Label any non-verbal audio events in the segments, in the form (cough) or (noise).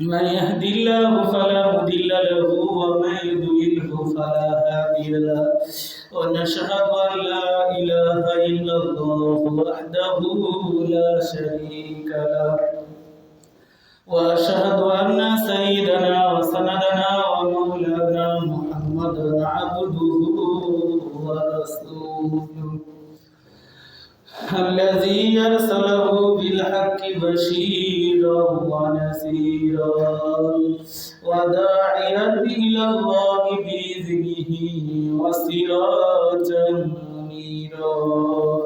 من يهد الله فلا مضل له ومن يضلله فلا هادي له. ونشهد أن لا إله إلا الله وحده لا شريك له. وأشهد أن سيدنا وسندنا ومولانا محمدا عبده ورسوله. الذي يرسله بالحق بشيرا ونذيرا وداعيا إلى الله بإذنه وسراجا منيرا.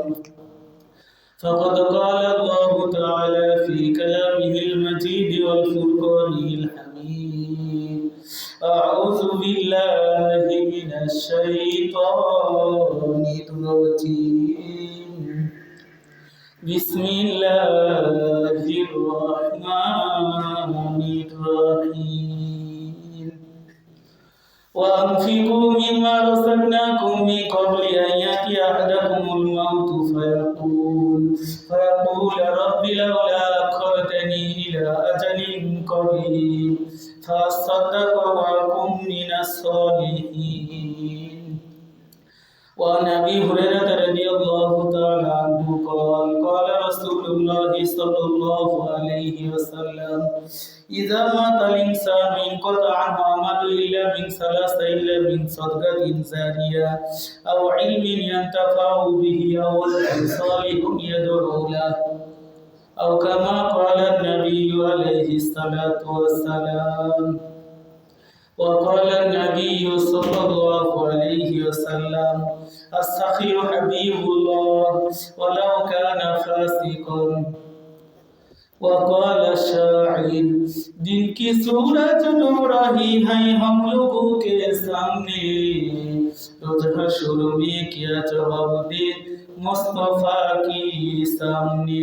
فقد قال الله تعالى في كلامه المجيد والفرقان الحميد أعوذ بالله من الشيطان بسم الله الرحمن الرحيم. وأنفقوا مما رزقناكم من قبل أن يأتي أحدكم الموت فيقول فيقول رب لولا أخرتني إلى أجل قريب فأصدق وأكن من الصالحين. وعن ابي هريره رضي الله تعالى عنه قال قال رسول الله صلى الله عليه وسلم اذا مات الانسان انقطع عنه عمل الا من ثلاث الا من صدقه جاريه او علم ينتفع به او ولد صالح يدعو له او كما قال النبي عليه الصلاه والسلام وقال النبي صلى الله عليه وسلم السخي حبيب الله ولو كان فاسقا وقال الشاعر دن کی صورت نو رہی ہے ہم لوگوں کے سامنے روز حشر میں کیا جواب دے مصطفیٰ کی سامنے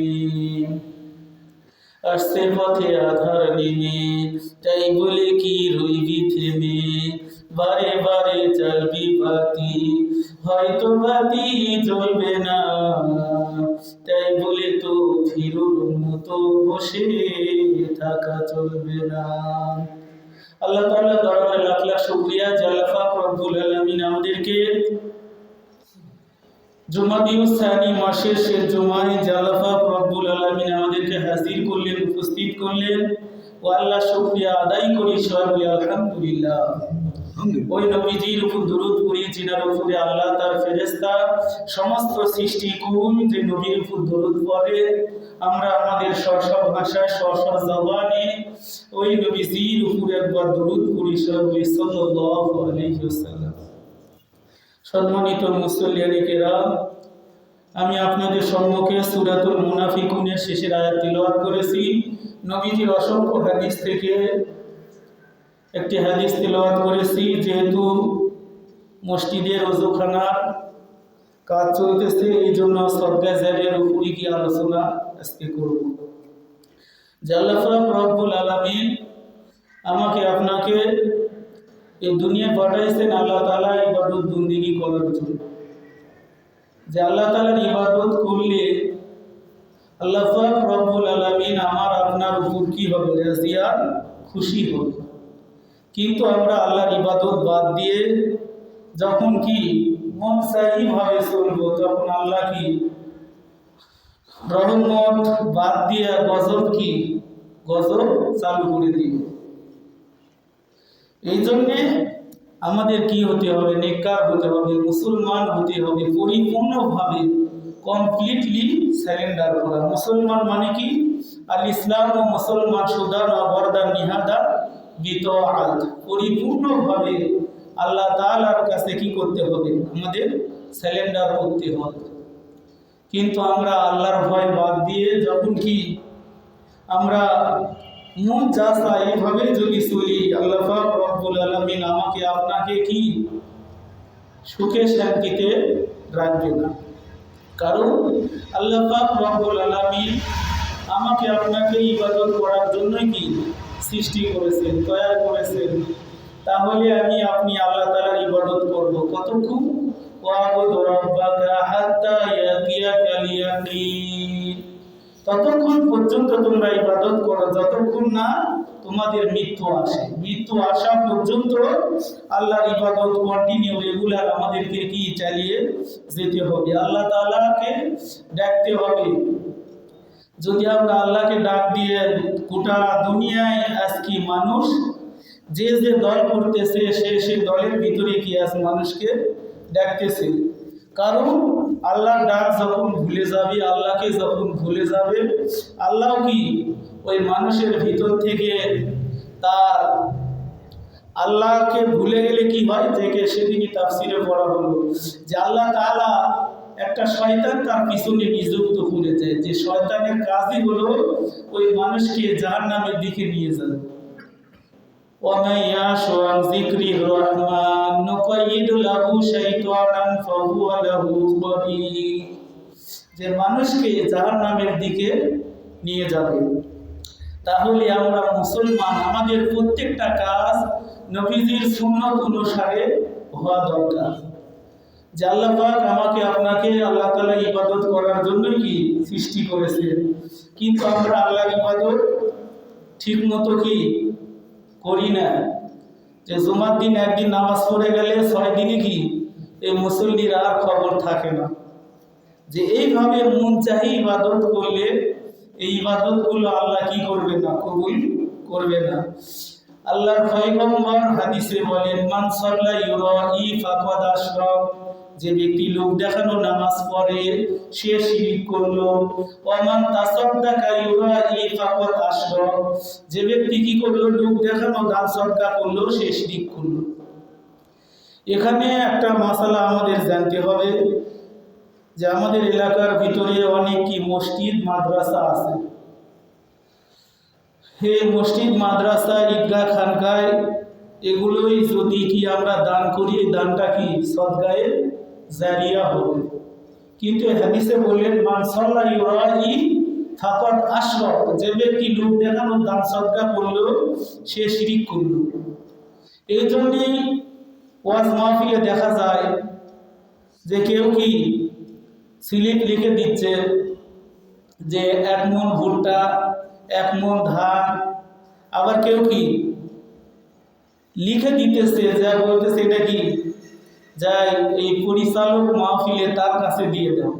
আসছে পথে আধার নেমে। তাই বলে কি রইবি থেমে? বারে বারে চলবি বাতি। হয়তো বাতি জ্বলবে না। তাই বলে তো ফিরুর মতো বসে থাকা চলবে না। আল্লাহ তাআলা দরবারে লাখ লাখ শুকরিয়া। জালাফা রব্বুল আলামিন আমাদেরকে জুমাদিউ সানি মাসের জুমায় জালাফা রব্বুল আলামিন আমাদেরকে হাজির করলেন উপস্থিত করলেন। ও আল্লাহ শুকরিয়া আদায় করি সবাই আলহামদুলিল্লাহ। ওই নবীজির উপর দরুদ পড়ি জিনার উপরে আল্লাহ তার ফেরেশতা সমস্ত সৃষ্টি কুল যে নবীর উপর দরুদ পড়ে। আমরা আমাদের স্ব ভাষায় স্ব জবানে ওই নবীজির উপর একবার দরুদ পড়ি সবাই সাল্লাল্লাহু আলাইহি ওয়াসাল্লাম। সম্মানিত মুসল্লিয়ানি কেরাম, আমি আপনাদের সম্মুখে সুরাতুল মুনাফিকুনের শেষের আয়াত তিলাওয়াত করেছি। নবীজির অসংখ্য হাদিস থেকে একটি হাদিস তিলাওয়াত করেছি, যেহেতু মসজিদের ওজুখানার কাজ চলতেছে এই জন্য সদ্গা জারের উপরে কি আলোচনা আজকে করব। জাল্লাফা রব্বুল আলামিন আমাকে আপনাকে এই দুনিয়া পাঠাইছেন আল্লাহ তালা ইবাদত বন্দিগি করার জন্য। যে আল্লাহ তালার ইবাদত করলে আল্লাহ পাক রব্বুল আলামিন আমার, আপনার উপর কি হবে? রাজিয়া, খুশি হবে। কিন্তু আমরা আল্লাহর ইবাদত বাদ দিয়ে যখন কি মন ভাবে চলবো, তখন আল্লাহ কি রহমত বাদ দিয়ে গজব কি? গজব চালু করে দিবে। এই জন্যে আমাদের কি হতে হবে? নেককার হতে হবে, মুসলমান হতে হবে, পরিপূর্ণভাবে কমপ্লিটলি স্যারেন্ডার করা। মুসলমান মানে কি? আল ইসলাম ও মুসলমান সুদান ও বরদান, নিহাদা বিত পরিপূর্ণভাবে আল্লাহ তালার কাছে কি করতে হবে? আমাদের স্যালেন্ডার করতে হবে। কিন্তু আমরা আল্লাহর ভয় বাদ দিয়ে যখন কি আমরা মন যা চায় এভাবে যদি চলি আল্লাহ রব্বুল আলামিন আমাকে আপনাকে কি সুখে শান্তিতে রাখবে না? কারণ আল্লাহ রব্বুল আলামিন আমাকে আপনাকে ইবাদত করার জন্যই কি সৃষ্টি করেছেন তৈরি করেছেন। তাহলে আমি, আপনি আল্লাহ তাআলার ইবাদত করব কতক্ষণ? হাত্তা ততক্ষণ পর্যন্ত তোমরা ইবাদত করো, যতক্ষণ না তোমাদের মৃত্যু আসে। মৃত্যু আসা পর্যন্ত আল্লাহর ইবাদত কন্টিনিউ রেগুলার আমাদেরকে কি চালিয়ে যেতে হবে? আল্লাহ তাআলাকে ডাকতে হবে। যদি আমরা আল্লাহকে ডাক দিয়ে গোটা দুনিয়ায় আজকে মানুষ, যে যে দল করতেছে, সে সে দলের ভিতরে কি আছে মানুষকে ডাকতেছে? কারণ আল্লাহর ডাক যখন ভুলে যাবে, আল্লাহকে যখন ভুলে যাবে, আল্লাহ কি ওই মানুষের ভিতর থেকে তার আল্লাহকে ভুলে গেলে কি হয়? থেকে সেদিনই তাফসিরে পড়া হলো যে আল্লাহ তাআলা একটা শয়তান তার পিছনে নিযুক্ত করে যায় যে শয়তানের কাজই হলো ওই মানুষকে যার জাহান্নামের দিকে নিয়ে যাবে ومن يعش عن ذكر الرحمن نقيد له شيطانا فهو له قرين যে মানুষকে জাহান্নামের দিকে নিয়ে যাবে তাহলে আমরা মুসলমান আমাদের প্রত্যেকটা কাজ নবীজির সুন্নত অনুসারে হওয়া দরকার যে আল্লাহ পাক আমাকে আপনাকে আল্লাহ তাআলা ইবাদত করার জন্য কি সৃষ্টি করেছেন কিন্তু আমরা আল্লাহর ইবাদত ঠিক মতো কি করি না। যে জুমার দিন একদিন নামাজ পড়ে গেলে ছয় দিনে কি এই মুসল্লির আর খবর থাকে না? যে এইভাবে মন চাহি ইবাদত করলে এই ইবাদতগুলো আল্লাহ কি করবে না, কবুল করবে না। আল্লাহর পয়গম্বর হাদিসে বলেন, মান সাল্লা ইউরাই ফাকাদ আশরাক। যে ব্যক্তি লোক দেখানো নামাজ পড়ে, সে শিরিক করল। ওমান তাসাদ্দাকা ইউরাই ফাকাদ আশরাক। যে ব্যক্তি কি করল? লোক দেখানো, দান সদকা করল, সে শিরিক করল। এখানে একটা মশালা আমাদের জানতে হবে যে আমাদের এলাকার ভিতরে অনেক কি মসজিদ, মাদ্রাসা আছে। হে মসজিদ, মাদ্রাসা, ঈদগাহ, খানকায়, এগুলোই যদি কি আমরা দান করি দানটা কি সদগায়ে জারিয়া হবে। কিন্তু হাদিসে বললেন মানসাল্লাহ ইউরাই ফাকাত আশরাক যে ব্যক্তি লোক দেখানো দান সদকা করল সে শিরিক করল। এই জন্যেই ওয়াজ মাহফিলে দেখা যায় যে কেউ কি স্লিপ লিখে দিচ্ছে যে এক মন ভুট্টা, এক মন ধান, আবার কেউ কি লিখে দিতেছে, যা বলতেছে এটা কি? যাই, এই পরিচালক মাহফিলে তার কাছে দিয়ে দাও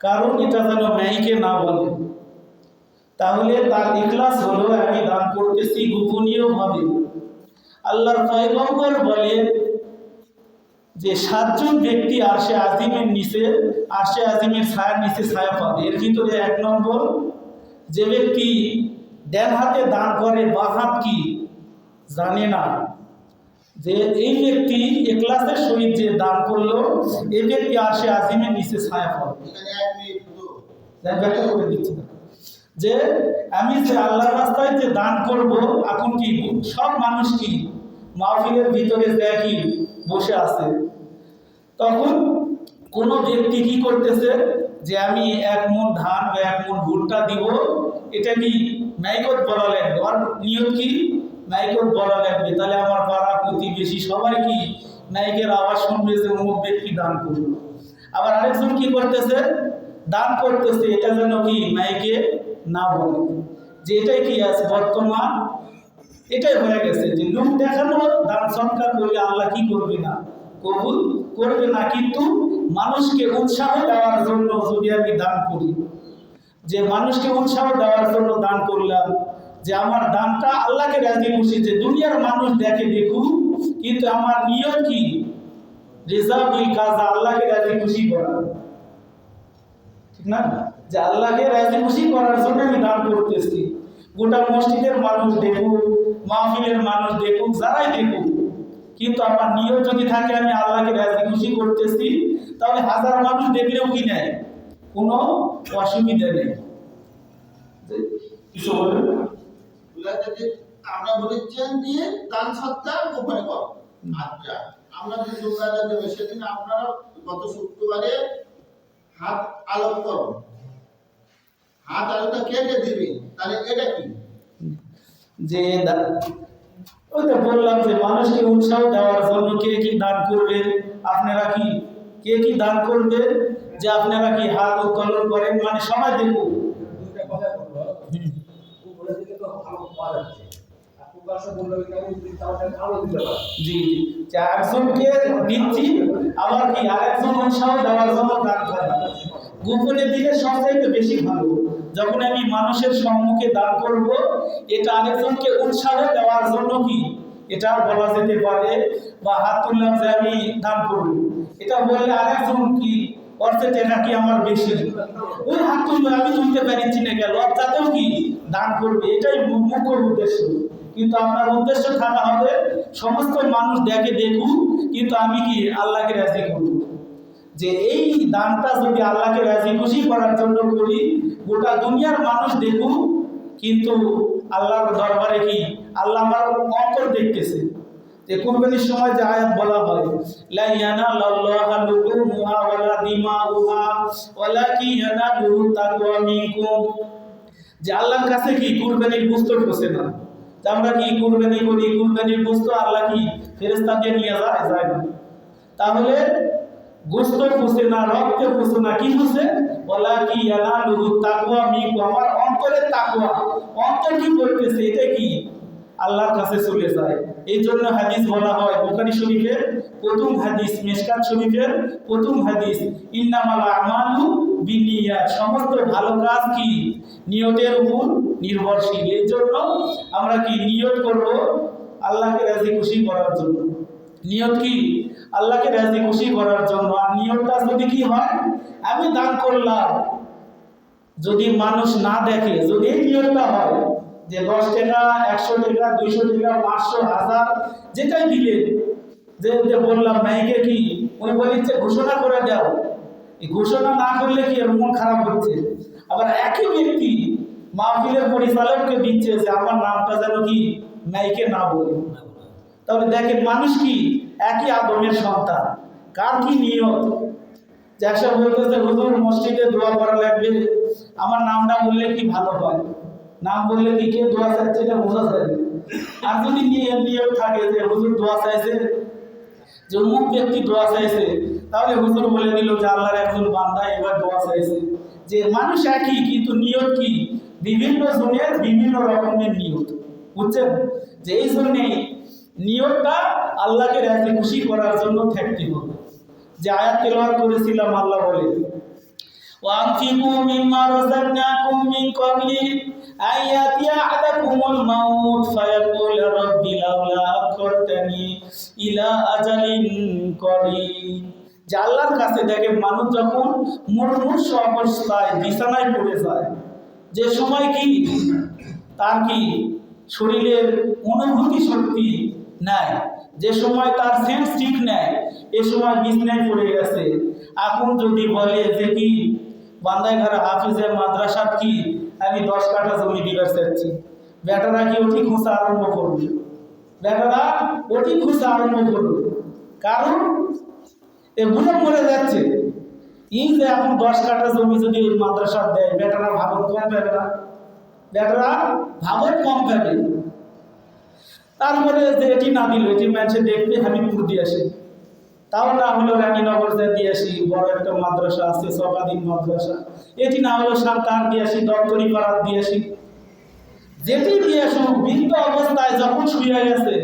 কারণ এটা যেন ম্যাইকে না বলে। তাহলে তার ইখলাস হলো, আমি দান করতেছি গোপনীয়ভাবে। আল্লাহর পয়গম্বর বলেন যে, সাতজন ব্যক্তি আরশে আজিমের নিচে, আরশে আজিমের ছায়ার নিচে ছায়া পাবে। এর ভিতরে এক নম্বর, যে ব্যক্তি ডান হাতে দান করে, বা হাত কি? জানে না। যে এই ব্যক্তি এক্লাসের সহিত যে দান করল এই ব্যক্তি আসে আজিমের নিচে ছায়া যাই ব্যাখ্যা করে দিচ্ছি না। যে আমি যে আল্লাহর রাস্তায় যে দান করব এখন কি সব মানুষ কি মাহফিলের ভিতরে দেখি বসে আছে? তখন কোনো ব্যক্তি কি করতেছে যে আমি এক মন ধান বা এক মন ভুট্টা দিব এটা কি নাইকত বলা লাগবে? আর নিয়ত কি? নাইকত বলা লাগবে। তাহলে আমার পাড়া প্রতিবেশী সবাই কি নায়কের আওয়াজ শুনবে যে অমুক ব্যক্তি দান করল? আবার আরেকজন কি করতেছে? দান করতেছে, এটা যেন কি মাইকে না বলে। যে এটাই কি আছে বর্তমান? এটাই হয়ে গেছে যে লোক দেখানো, দান সৎকার করলে আল্লাহ কি করবে না? কবুল করবে না, কিন্তু মানুষকে উৎসাহ দেওয়ার জন্য যদি আমি দান করি, যে মানুষকে উৎসাহ দেওয়ার জন্য দান করলাম, যে আমার দানটা আল্লাহকে রাজি খুশি, যে দুনিয়ার মানুষ দেখে দেখুক কিন্তু আমার নিয়ত কি? রেজাবিল কাজা, আল্লাহকে রাজি খুশি করা। ঠিক না? যে আল্লাহকে রাজি খুশি করার জন্য আমি দান করতেছি। গোটা মসজিদের মানুষ দেখুক, মাহফিলের মানুষ দেখুক, যারাই দেখুক। কিন্তু আমার নিয়ত যদি থাকে, আমি আল্লাহকে রাজি খুশি করতেছি, তাহলে হাজার মানুষ দেখলেও কি নেয়? কোনো অসুবিধা নেই। কিছু বলবেন? আমরা বলেছেন দিয়ে দান সত্তা গোপনে কর। আচ্ছা আমরা যে জুমরাটা দেবো সেদিন আপনারা গত শুক্রবারে হাত আলোক করো। হাত আলোটা কে কে দিবে। তাহলে এটা কি? যে ওই তো বললাম যে মানুষকে উৎসাহ দেওয়ার জন্য কে কি দান করবেন আপনারা কি কে কি দান করবেন যে আপনারা কি হাত উত্তোলন করেন? মানে সবাই দেখুন দুইটা কথা বলব উপরে দিকে তো আলো পাওয়া যাচ্ছে আর প্রকাশ্য বললে ওই কারণে যদি তাও তাহলে আলো দিতে পারে করেন গোপনে দিলে সবচাইতে বেশি ভালো। যখন আমি মানুষের সম্মুখে দান করব, এটা আরেকজনকে উৎসাহ দেওয়ার জন্য কি? এটা বলা যেতে পারে, বা হাত তুললাম যে আমি দান করব। এটা বললে আরেকজন কি কি আমার বেশি? ওই হাত তুলবে, আমি তুলতে পারছি না গেল। লজ্জাতেও কি? দান করবে, এটাই মুখ্য উদ্দেশ্য। কিন্তু আপনার উদ্দেশ্য থাকা হবে, সমস্ত মানুষ দেখে দেখুক, কিন্তু আমি কি আল্লাহকে রাজি করব? যে এই দানটা যদি আল্লাহকে রাজি খুশি করার জন্য করি, গোটা দুনিয়ার মানুষ দেখুক, কিন্তু আল্লাহর দরবারে কি? আল্লাহ আমার অন্তর দেখতেছে। যে কুরবানির সময় যে আয়াত বলা হয় লা ইয়ানাল্লাহু লুহুমুহা ওয়ালা দিমাউহা ওয়ালাকিন ইয়ানালুহু তাকওয়া মিনকুম। যে আল্লাহর কাছে কি কুরবানির গোস্ত ঢোসে না। আমরা কি কুরবানি করি? কুরবানির গোস্ত আল্লাহ কি ফেরেশতাকে নিয়ে যায় যায় তাহলে গোস্ত ফুসে না, রক্তে ফুসে না, কি ফুসে বলা কি ইয়ানালুহু তাকওয়া মিনকুম, আমার অন্তরের তাকওয়া। অন্তর কি করতেছে, এটা কি? আল্লাহর কাছে চলে যায়। এই জন্য হাদিস বলা হয়, বুখারী শরীফের প্রথম হাদিস মেশকাত শরীফের প্রথম হাদিস, ইন্নামাল আমালু বিনিয়াত সমস্ত ভালো কাজ কি? নিয়তের উপর নির্ভরশীল। এই জন্য আমরা কি নিয়ত করব? আল্লাহকে রাজি খুশি করার জন্য। নিয়ত কি? আল্লাহকে রাজি খুশি করার জন্য। আর নিয়তটা যদি কি হয়? আমি দান করলাম। যদি মানুষ না দেখে, যদি এই নিয়মটা হয় যে দশ টাকা, একশো টাকা, দুইশো টাকা, পাঁচশো, হাজার, যেটাই দিলেন, যে যে বললাম নাইকে কি? উনি বলিচ্ছে ঘোষণা করে দাও। ঘোষণা না করলে কি মন খারাপ হচ্ছে? আবার একই ব্যক্তি মাহফিলের পরিচালককে দিচ্ছে যে আমার নামটা যেন কি নাইকে না বলে। তাহলে দেখেন মানুষ কি একই আদমের সন্তান? কার কি নিয়ত? জ্যাকসা বলতেছে হুজুর, মসজিদে দোয়া করা লাগবে। আমার নামটা বললে কি ভালো হয়? নাম বললে কি কে দোয়া চাইছে এটা বোঝা যায় আর যদি নিয়ম থাকে যে হুজুর দোয়া চাইছে, যে অমুক ব্যক্তি দোয়া চাইছে তাহলে হুজুর বলে দিল যে আল্লাহর একজন বান্দা এবার দোয়া চাইছে যে মানুষ একই কিন্তু নিয়ত কি বিভিন্ন জনের বিভিন্ন রকমের নিয়ত বুঝছেন যে এই জন্যে নিয়তটা আল্লাহকে রাজি খুশি করার জন্য থাকতে হবে যে আয়াত তেলাওয়াত করেছিলাম আল্লাহ বলে وأنفقوا مما رزقناكم من قبل أن يأتي أحدكم الموت فيقول رب لولا أخرتني إلى أجل قريب আল্লাহর কাছে দেখে মানুষ যখন মুমূর্ষ অবস্থায় বিছানায় পড়ে যায়, যে সময় কি? তার কি শরীরের অনুভূতি শক্তি নেয় যে সময় তার সেন্স ঠিক নেয় এ সময় বিছনায় পড়ে গেছে। এখন যদি বলে যে কি বান্দাই ঘরে হাফিজে মাদ্রাসার কি? আমি দশ কাঠা জমি দিবার চাচ্ছি বেটারা কি অতি খোঁচা আরম্ভ করবে? বেটারা অতি খোঁচা আরম্ভ করবে। কারণ এ বুড়ো মরে যাচ্ছে। এই যে এখন দশ কাঠা জমি যদি মাদ্রাসা দেয়, বেটারা ভাবত কম পাবে না। বেটারা ভাবত কম পাবে। তারপরে যে এটি না দিল, এটি মানুষে দেখবে হামিদপুর দিয়ে আসে। তাও না হলো রানীনগর দিয়ে আসি, বড় একটা মাদ্রাসা আছে, সকাদিন মাদ্রাসা। এটি না হলো সরকার দিয়ে আসি, দপ্তরি পাড়ার দিয়ে আসি। যেটি দিয়ে আসুক বৃদ্ধ অবস্থায় যখন শুয়ে গেছে,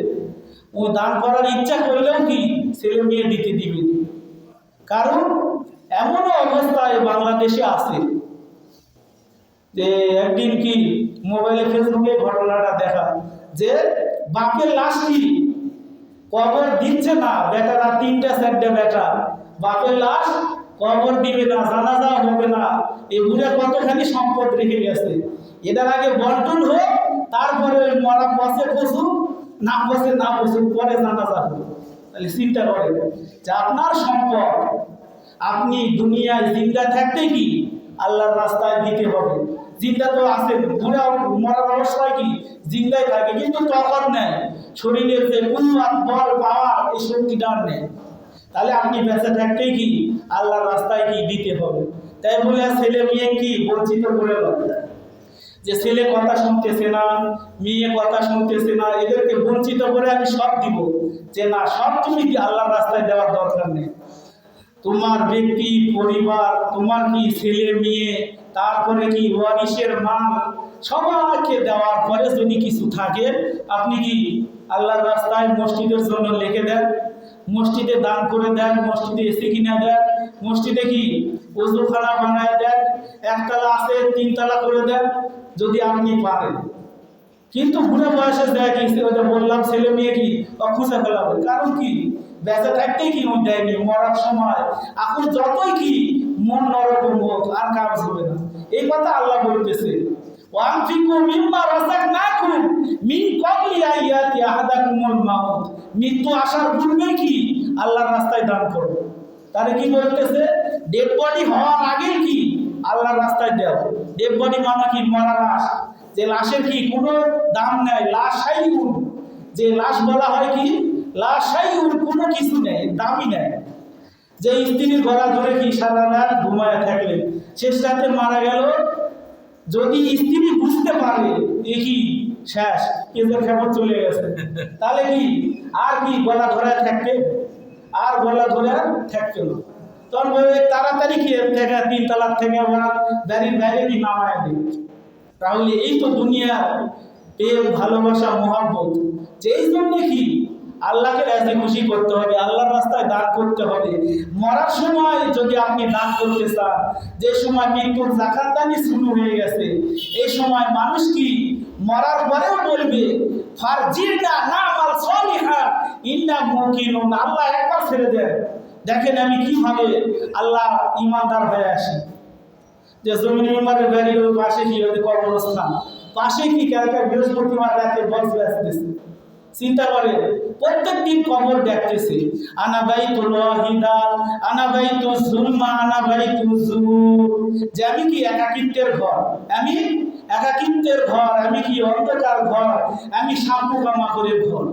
ও দান করার ইচ্ছা করলেও কি ছেলে মেয়ে দিতে দিবে। কারণ এমনও অবস্থায় বাংলাদেশে আছে যে একদিন কি মোবাইলে ফেসবুকে ঘটনাটা দেখা, যে বাপের লাশ কি কবর দিচ্ছে না, বেটারা তিনটা, চারটে বেটা। বাপের লাশ কবর দিবে না, জানাজা হবে না। এই এগুলো কতখানি সম্পদ রেখে গেছে। এটার আগে বন্টন হোক, তারপরে মরা বসে বসুক না বসে না বসুক পরে জানাজা হবে। তাহলে চিন্তা করে যে আপনার সম্পদ, আপনি দুনিয়ায় জিন্দা থাকতে কি আল্লাহর রাস্তায় দিতে হবে? জিন্দা তো আছে, বুড়া মরার অবস্থায় কি জিন্দায় থাকে, কিন্তু তখন নেই। শরীরের যে উন্মাদ বল পাওয়ার এই শক্তিটা নেই। তাহলে আপনি বেঁচে থাকতেই কি আল্লাহর রাস্তায় কি দিতে হবে? তাই বলে ছেলে মেয়ে কি বঞ্চিত করে দেয় যে ছেলে কথা শুনতেছে না, মেয়ে কথা শুনতেছে না, এদেরকে বঞ্চিত করে আমি সব দিব। যে না, সব তুমি আল্লাহর রাস্তায় দেওয়ার দরকার নেই? তোমার ব্যক্তি, পরিবার, তোমার কি ছেলে, মেয়ে, তারপরে কি ওয়ারিসের মাল সবাইকে দেওয়ার পরে যদি কিছু থাকে, আপনি কি আল্লাহর রাস্তায় মসজিদের জন্য লিখে দেন? মসজিদে দান করে দেন, মসজিদে এসি কিনে দেন, মসজিদে কি ওজুখানা বানায় দেন, একতলা আছে, তিনতলা করে দেন? যদি আপনি পারেন। কিন্তু বুড়ো বয়সে কি বললাম, ছেলে মেয়ে কি অখুঁজে ফেলাবে কারণ কি? বেঁচে থাকতেই কি মন দেয়নি, মরার সময়। এখন যতই কি মন নরকম হোক আর কাজ হবে না। এই কথা আল্লাহ বলতেছে। মৃত্যু আসার পূর্বে কি আল্লাহর রাস্তায় দান করো তাহলে কি বলতেছে? ডেড বডি হওয়ার আগে কি আল্লাহর রাস্তায় দেও। বডি মানে কি? মরা লাশ। যে লাশের কি কোনো দাম নেই? লাশাই উন যে লাশ বলা হয় কি? লাশাই উন কোনো কিছু নেই, দামই নেই। যে স্ত্রীর গলা ধরে কি সারা রাত ঘুমায় থাকলেন শেষ রাতে মারা গেল? যদি স্ত্রী বুঝতে পারে এ কি শেষ কেজের খবর চলে গেছে। তাহলে কি? আর কি গলা ধরে থাকবে? আর গলা ধরে থাকতে না। তখন তাড়াতাড়ি কি থেকে তিন তালাক থেকে আমরা বাইরে কি নামায় দিই। তাহলে এই তো দুনিয়ার প্রেম, ভালোবাসা, মহাব্বত। যে এই জন্য কি আল্লাহকে রাজি খুশি করতে হবে, আল্লাহর রাস্তায় দান করতে হবে। মরার সময় যদি আপনি দান করতে চান, যে সময় মৃত্যুর জাকাতদানি শুরু হয়ে গেছে, এই সময় মানুষ কি মরার পরেও বলবে ফারজিনা না আমাল সলিহা, ইন্না মুকিনুন। আল্লাহ একবার ছেড়ে দেন। দেখেন আমি কীভাবে আল্লাহ ইমানদার হয়ে আসি। যে জমিন ইমানের ওই পাশে কি ওদের কবরস্থান। পাশে কি কালকে বৃহস্পতিবার রাতে বক্স বেচতেছে? চিন্তা করে প্রত্যেক দিন কবর দেখতেছে, আনা তো লহিদা আনা তো জুলমা আনা বাই তো যে আমি কি একাকিত্বের ঘর? আমি একাকিত্বের ঘর, আমি কি অন্ধকার ঘর? আমি শাম্পু কামা করে ঘর।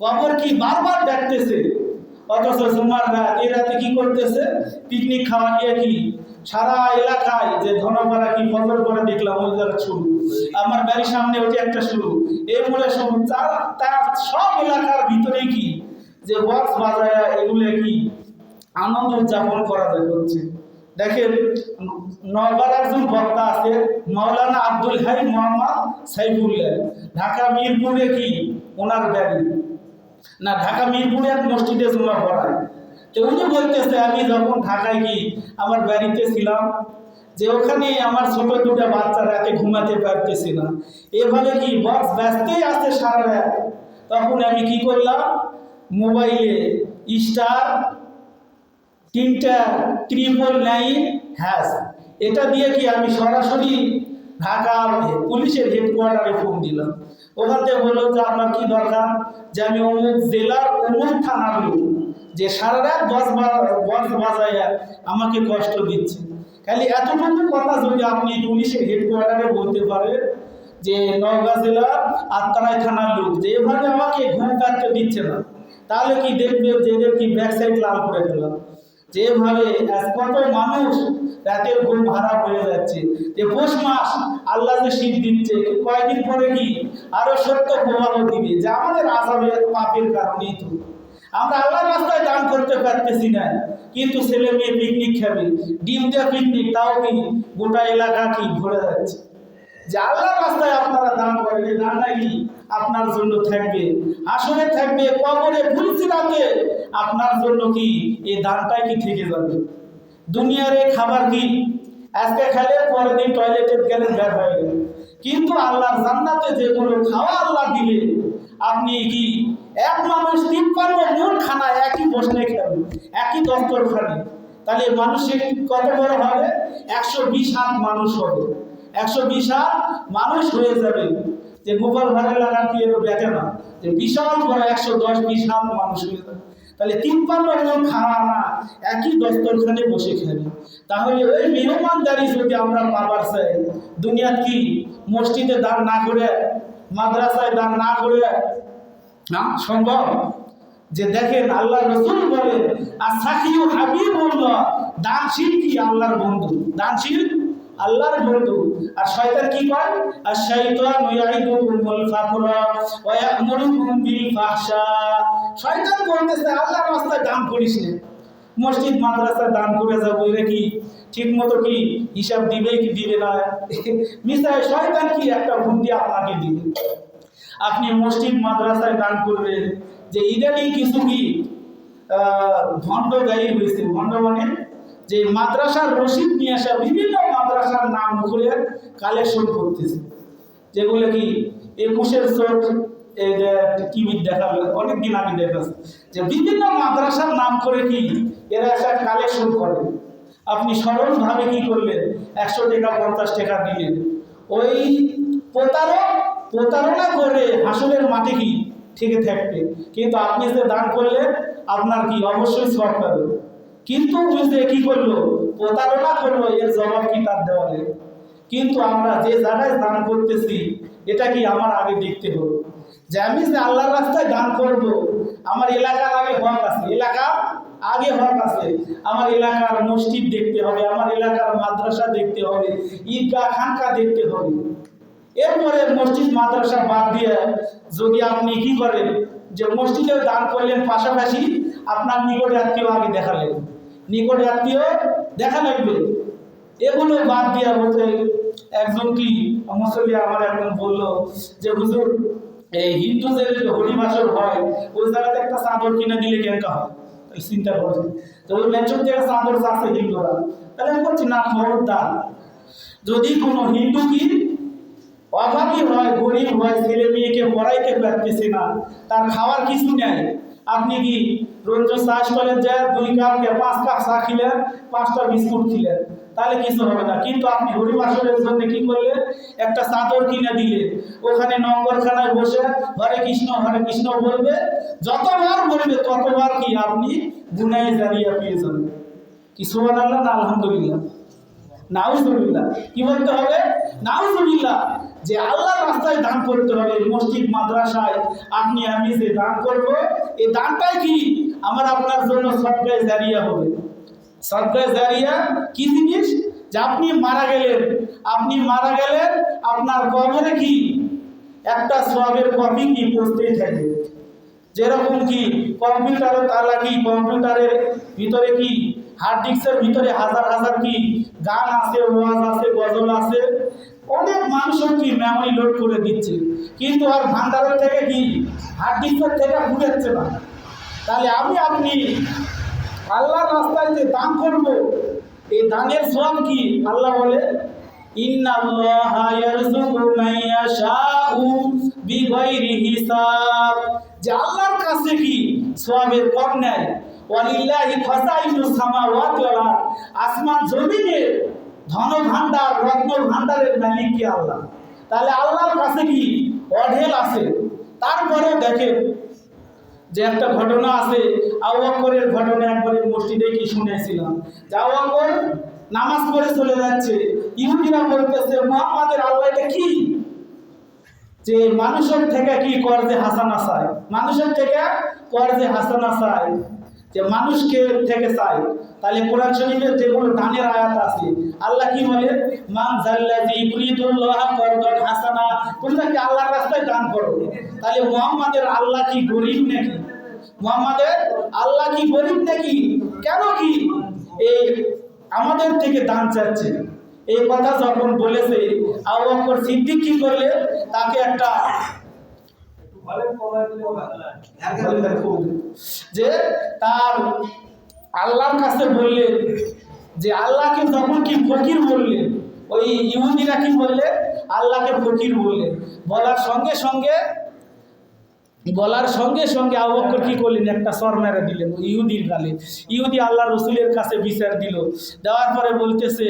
কবর কি বারবার দেখতেছে? অথচ জুমার রাত, এই রাতে কি করতেছে? পিকনিক খাওয়া নিয়ে কি? সারা এলাকায় যে ধনপাড়া কি ফজর করে দেখলাম, ওই জায়গা শুরু আমার বাড়ির সামনে ওটি একটা শুরু এই বলে শুরু তার তার সব এলাকার ভিতরে কি? যে বক্স বাজায় এগুলো কি? আনন্দ উদযাপন করা যায় হচ্ছে। দেখেন নগর একজন বক্তা আছে মাওলানা আব্দুল হাই মোহাম্মদ সাইফুল্লাহ। ঢাকা মিরপুরে কি? ওনার বাড়ি। না, ঢাকা মিরপুরে এক মসজিদে জমা পড়ায় তো উনি বলতেছে, আমি যখন ঢাকায় গিয়ে আমার বাড়িতে ছিলাম, যে ওখানে আমার ছোট দুটো বাচ্চা রাতে ঘুমাতে পারতেছি না, এভাবে কি বক্স ব্যস্তেই আছে সারা রাত? তখন আমি কি করলাম, মোবাইলে স্টার, তিনটা ট্রিপল নাইন হ্যাশ এটা দিয়ে কি আমি সরাসরি ঢাকা পুলিশের হেডকোয়ার্টারে ফোন দিলাম। ওখান বলল যে আপনার কি দরকার? যে আমি অমুক জেলার অমুক থানার লোক যে সারা রাত দশ বস বাজায় আমাকে কষ্ট দিচ্ছে। খালি এতটুকু কথা যদি আপনি পুলিশের হেডকোয়ার্টারে বলতে পারেন, যে নওগাঁ জেলার আত্মারাই থানার লোক, যে এভাবে আমাকে ঘুম কাটতে দিচ্ছে না, তাহলে কি দেখবে যে এদের কি ব্যাক সাইড লাল করে দিলাম যেভাবে কত মানুষ রাতের ঘুম ভাড়া হয়ে যাচ্ছে, যে পৌষ মাস আল্লাহ যে শীত দিচ্ছে কয়েকদিন পরে কি আরও সত্য প্রভাব দিবে? যে আমাদের আজাবের পাপের কারণেই তো। আমরা আল্লাহর রাস্তায় দান করতে পারতেছি না, কিন্তু ছেলে মেয়ে পিকনিক খাবে, ডিম দেওয়া পিকনিক তাও কি গোটা এলাকা কি ভরে যাচ্ছে? যে আল্লাহর রাস্তায় আপনারা দান করেন, এই দানটা কি আপনার জন্য থাকবে। আসলে থাকবে, কবরে ফুলসিরাতে আপনার জন্য কি, এই দানটাই কি থেকে যাবে? দুনিয়ার এই খাবার কি? আজকে খেলে পরের দিন টয়লেটে গেলে বের হয়ে গেল কিন্তু আল্লাহর জান্নাতে যেগুলো খাওয়া আল্লাহ দিলে, আপনি কি এক মানুষ তিপ্পান্ন মূল খানা একই বসনে খেলেন, একই দস্তর খাবে তাহলে মানুষের কত বড় হবে? একশো বিশ হাত মানুষ হবে। একশো বিশাল মানুষ হয়ে যাবে। যে গোপাল ভাড়া লাগান কি এর দেখে না? যে বিশাল বড় একশো দশ বিশ হাত মানুষ হয়ে যাবে। তাহলে তিপ্পান্ন খাওয়া না, একই দস্তরখানে বসে খাবে তাহলে ওই মেহমানদারি যদি আমরা পাবার চাই, দুনিয়াত কি মসজিদে দান না করে, মাদ্রাসায় দান না করে? না, সম্ভব? যে দেখেন আল্লাহ রসুল বলেন আর সাকিউ হাবিবুল্লাহ দানশীল কি আল্লাহর বন্ধু? দানশীল? আল্লাহর বন্ধু। আর শয়তান কি করে আর শয়তান ইয়াইদুকুমুল ফাকরা ওয়া ইয়া'মুরুকুম বিল ফাহশা শয়তান বলতেছে, আল্লাহর রাস্তায় দান করিস না। মসজিদ, মাদ্রাসা, দান করে যাব এরা কি? ঠিক মতো কি হিসাব দিবে কি দিবে না? (laughs) মিসাই শয়তান কি একটা বুদ্ধি আপনাকে দিবে? আপনি মসজিদ, মাদ্রাসায় দান করবেন। যে ইদানিং কিছু কি ভণ্ড গাই হয়েছে। ভণ্ড মানে যে মাদ্রাসার রসিদ নিয়ে আসা বিভিন্ন মাদ্রাসার নাম করে কালেকশন করতেছে। যেগুলো কি, একুশের চোখ এই যে টিভির দেখাবে, অনেকদিন আগে দেখাচ্ছে। যে বিভিন্ন মাদ্রাসার নাম করে কি, এরা একটা কালেকশন করে। আপনি সরলভাবে কি করলেন? একশো টাকা, পঞ্চাশ টাকা দিলেন। ওই প্রতারক, প্রতারণা করে হাসলের মাঠে কি, থেকে থাকবে। কিন্তু আপনি যে দান করলেন, আপনার কি অবশ্যই সব পাবে কিন্তু বুঝতে কি করল? প্রতারণা করল এর জবাব কি তার দেওয়ালে? কিন্তু আমরা যে জায়গায় দান করতেছি, এটা কি আমার আগে দেখতে হবে? যে আমি যে আল্লাহর রাস্তায় দান করব, আমার এলাকার আগে হক আছে। এলাকা আগে হক আছে। আমার এলাকার মসজিদ দেখতে হবে, আমার এলাকার মাদ্রাসা দেখতে হবে, ঈদগাহ, খানকা দেখতে হবে। এরপরে মসজিদ, মাদ্রাসা বাদ দিয়ে যদি আপনি কি করেন, যে মসজিদে দান করলেন, পাশাপাশি আপনার নিকট আত্মীয় আগে দেখালেন। নিকট আত্মীয় দেখা লাগবে। এগুলো বাদ দিয়া বলতে একজন কি মুসলি আমার একজন বলল যে, হুজুর, এই হিন্দুদের যে হরিবাসর হয়, ওই জায়গাতে একটা চাদর কিনে দিলে কেনকা হয়? চিন্তা করছে। তো ওই মেচর জায়গায় চাদর চাচ্ছে হিন্দুরা। তাহলে না, খবরদার। যদি কোনো হিন্দু কি অভাবী হয়, গরিব হয়, ছেলে মেয়েকে পড়াইতে পারতেছে না, তার খাওয়ার কিছু নেই, আপনি কি রঞ্জ চাষ করেন যে দুই কাপকে পাঁচ কাপ চা খিলেন পাঁচটা বিস্কুট খিলেন। তাহলে কিছু হবে না। কিন্তু আপনি হরিবাসরের জন্য কি করলেন? একটা চাদর কিনে দিলে ওখানে নম্বরখানায় বসে হরে কৃষ্ণ হরে কৃষ্ণ বলবে, যতবার বলবে ততবার কি আপনি গুনাই জারিয়া পেয়ে যাবেন। কি সুবান আল্লাহ না আলহামদুলিল্লাহ? নাউজুবিল্লাহ। কি বলতে হবে? নাউজুবিল্লাহ। যে আল্লাহর রাস্তায় দান করতে হবে, মসজিদ, মাদ্রাসায়। আপনি আমি যে দান করব, এই দানটাই কি? আমার আপনার জন্য সদকায় জারিয়া হবে। সদকায় জারিয়া কি জিনিস? যে আপনি মারা গেলেন। আপনি মারা গেলেন, আপনার কবরে কি? একটা সবের কপি কি পৌঁছতেই থাকে? যেরকম কি কম্পিউটারের তালা কি, কম্পিউটারের ভিতরে কি? হার্ড ডিস্কের ভিতরে হাজার হাজার কি? গান আছে, ওয়াজ আছে, গজল আছে। অনেক মানুষও কি মেমোরি লোড করে দিচ্ছে। কিন্তু আর ভান্ডারের থেকে কি? হার্ড ডিস্কের থেকে ফুটেছে না। তাহলে আমি আপনি আল্লাহর রাস্তায় যে দান করব, এই দানের সব কি? আল্লাহ বলে যে আল্লাহর কাছে কি আরদ। আসমান ধন ভান্ডারের মালিক কি আল্লাহ? তাহলে আল্লাহর কাছে কি? অঢেল আছে। তারপরেও দেখেন যে একটা ঘটনা আছে আওয়াকরের ঘটনা একবার মসজিদে কি শুনেছিলাম। যে আওয়াকর নামাজ পড়ে চলে যাচ্ছে। ইহুদিরা বলতেছে মোহাম্মদের আল্লাহ এটা কি? যে মানুষের থেকে কি করজে হাসানা চায় মানুষের থেকে করজে হাসানা চায় যে মানুষকে থেকে চায়, তাহলে কোরআন শরীফের যেগুলো দানের আয়াত আছে, আল্লাহ কি বলে? মান জাল্লাজি ইউরিদুল্লাহ করদান হাসানা তোমরা কি আল্লাহর রাস্তায় দান করো? তাহলে মুহাম্মাদের আল্লাহ কি গরিব নাকি? মুহাম্মাদের আল্লাহ কি গরিব নাকি? কেন কি? এই আমাদের থেকে দান চাচ্ছে। এই কথা যখন বলেছে, আবু বকর সিদ্দিক কি করলে? তাকে একটা বলেন কমায় দিলে ভালো যে তার আল্লাহর কাছে বললেন যে আল্লাহকে যখন কি ফকির বললেন ওই ইহুদিরা কি বললেন আল্লাহকে ফকির বললেন বলার সঙ্গে সঙ্গে, বলার সঙ্গে সঙ্গে আবু বকর কি করলেন? একটা সর মেরে দিলেন ইহুদির গালে। ইহুদি আল্লাহ রসুলের কাছে বিচার দিল। দেওয়ার পরে বলতেছে,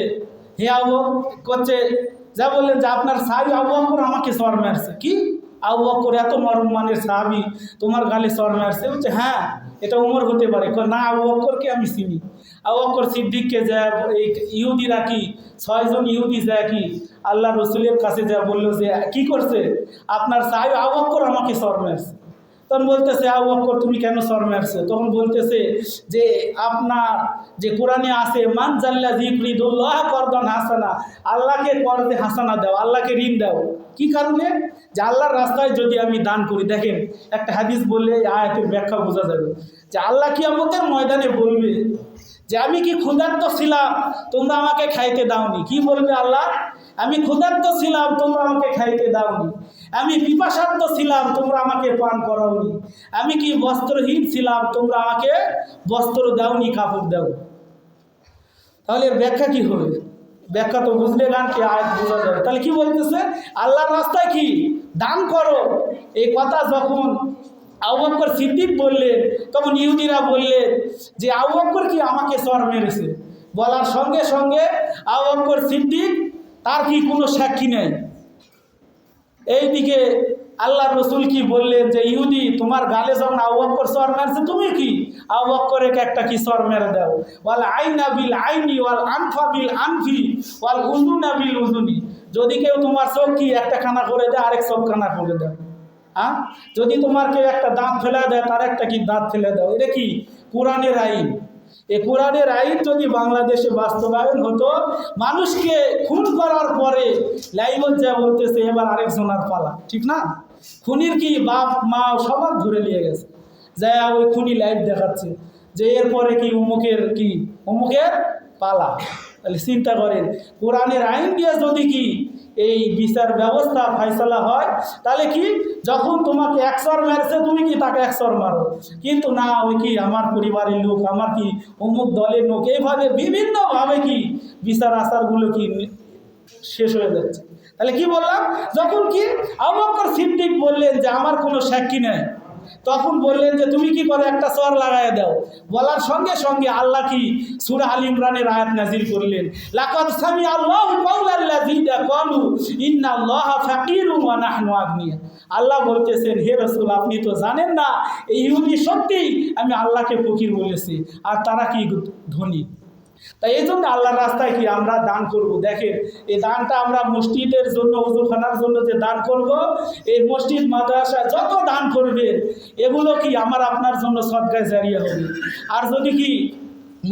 হে আবু করছে, যা বললেন, যে আপনার সাই আবু আমাকে সর মারছে। কি? আবু বকর এত মানে সাহাবি, তোমার গালে স্বর মারছে বলছে হ্যাঁ এটা উমর হতে পারে। না, আবু বকরকে আমি চিনি। আবু বকর সিদ্দিককে যা, এই ইহুদিরা কি ছয়জন ইহুদি যা কি, আল্লাহ রসুলের কাছে যা বলল যে, কি করছে? আপনার সাহেব আবু বকর আমাকে স্বর মারছে তখন বলতেছে, আবু বকর, তুমি কেন সর মারছো? তখন বলতেছে যে, আপনার যে কোরআনে আছে, মান জাল্লা জিকরিদুল্লাহ করদন হাসানা আল্লাহকে করদে হাসানা দাও, আল্লাহকে ঋণ দাও। কি কারণে? যে আল্লাহর রাস্তায় যদি আমি দান করি, দেখেন একটা হাদিস বললে আয়াতের ব্যাখ্যা বোঝা যাবে। যে আল্লাহ কি আমাদের ময়দানে বলবে যে, আমি কি ক্ষুধার্ত ছিলাম? তোমরা আমাকে খাইতে দাওনি। কি বলবে আল্লাহ? আমি ক্ষুধার্ত ছিলাম, তোমরা আমাকে খাইতে দাওনি। আমি পিপাসার্থ ছিলাম, তোমরা আমাকে পান করাওনি। আমি কি বস্ত্রহীন ছিলাম, তোমরা আমাকে বস্ত্র দাওনি, কাপড় দাও তাহলে এর ব্যাখ্যা কি হবে? ব্যাখ্যা তো বুঝলে গান, কি আয়াত বোঝা যাবে। তাহলে কি বলতেছে? আল্লাহর রাস্তায় কি? দান করো। এই কথা যখন আবক্কর সিদ্দিক বললেন, তখন ইহুদিরা বললেন যে আবক্কর কি আমাকে সর মেরেছে? বলার সঙ্গে সঙ্গে আবক্কর সিদ্দিক তার কি কোনো সাক্ষী নেই? এইদিকে আল্লাহ রসুল কি বললেন যে, ইহুদি, তোমার গালে যখন আবক্কর সর মারছে, তুমি কি? আবক্করে একটা কি সর মেরে দাও। ওয়াল আইনা বিল আইনি, ওয়াল আনফা বিল আনফি, ওয়াল উজুনা বিল উজুনি যদি কেউ তোমার চোখ কি একটা খানা করে দেয়, আরেক চোখ খানা করে দাও হ্যাঁ যদি তোমার কেউ একটা দাঁত ফেলে দেয়, তার একটা কি দাঁত ফেলে দাও এটা কি? কোরআনের আইন। এ কোরআনের আইন যদি বাংলাদেশে বাস্তবায়ন হতো, মানুষকে খুন করার পরে লাইবত যা বলতেছে, এবার আরেকজনার পালা। ঠিক না? খুনির কি বাপ, মা সবার ধরে নিয়ে গেছে। যা ওই খুনি লাইভ দেখাচ্ছে। যে এরপরে কি অমুকের কি? অমুকের পালা। তাহলে চিন্তা করেন, কোরআনের আইন দিয়ে যদি কি এই বিচার ব্যবস্থা ফাইসলা হয়, তাহলে কি যখন তোমাকে একশর মেরেছে, তুমি কি তাকে একশর মারো? কিন্তু না ওই কি আমার পরিবারের লোক, আমার কি অমুক দলের লোক, এইভাবে বিভিন্নভাবে কি বিচার আচারগুলো কি শেষ হয়ে যাচ্ছে? তাহলে কি বললাম? যখন কি আবকর সিদ্দিক বললেন যে, আমার কোনো সাক্ষী নেই। তখন বললেন যে, তুমি কি করে একটা স্বর লাগায় দাও? বলার সঙ্গে সঙ্গে আল্লাহ কি সুরা আল ইমরানের আয়াত নাজিল করলেন। লাকাদ সামি আল্লাহ কাউলাল্লাযীনা ক্বালু, ইন্নাল্লাহা ফাকিরুন ওয়া নাহনু আগনিয়া। আল্লাহ বলতেছেন, হে রাসূল, আপনি তো জানেন না, এই ইহুদি সত্যি আমি আল্লাহকে ফকির বলেছি, আর তারা কি ধনী? তাই এই জন্য আল্লাহর রাস্তায় কি আমরা দান করব? দেখেন, এই দানটা আমরা মসজিদের জন্য উজুখানার জন্য যে দান করব, এই মসজিদ, মাদ্রাসা যত দান করবে এগুলো কি আমার আপনার জন্য সদকায় জারিয়া হবে? আর যদি কি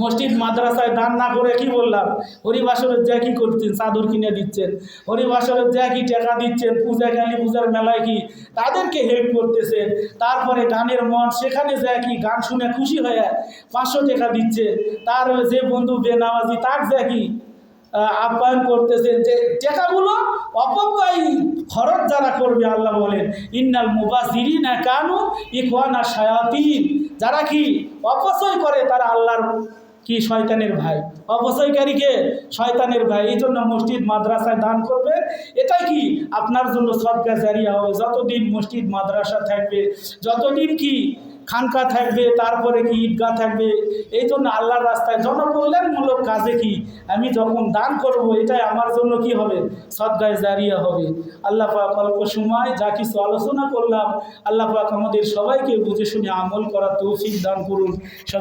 মসজিদ, মাদ্রাসায় দান না করে কি বললাম? হরিবাসরের যা কি করছেন চাদর কিনে দিচ্ছেন। হরিবাসরের যা কি টাকা দিচ্ছেন, পূজা কালী পূজার মেলায় কি তাদেরকে হেল্প করতেছেন। তারপরে গানের মন, সেখানে যা কি গান শুনে খুশি হয়ে পাঁচশো টাকা দিচ্ছে। তার যে বন্ধু বেনামাজি, তার যা কি আপ্যায়ন করতেছেন যে টাকাগুলো অপব্যয় খরচ যারা করবে, আল্লাহ বলেন, ইন্নাল মুবাসিরি না কানু ইকওয়ানা শায়াতিন। যারা কি অপচয় করে তারা আল্লাহর কি শয়তানের ভাই। অপচয়কারীকে শয়তানের ভাই। এই জন্য মসজিদ, মাদ্রাসায় দান করবে। এটাই কি? আপনার জন্য সদকা জারিয়া হবে। যতদিন মসজিদ, মাদ্রাসা থাকবে, যতদিন কি খানকা থাকবে, তারপরে কি ঈদগাহ থাকবে? এই জন্য আল্লাহর রাস্তায় জনকল্যাণমূলক কাজে কি আমি যখন দান করব, এটাই আমার জন্য কি হবে? সদ্গায় জারিয়া হবে। আল্লাহ পাক অল্প সময় যা কিছু আলোচনা করলাম, আল্লাহ পাক আমাদের সবাইকে বুঝে শুনে আমল করার তৌফিক দান করুন।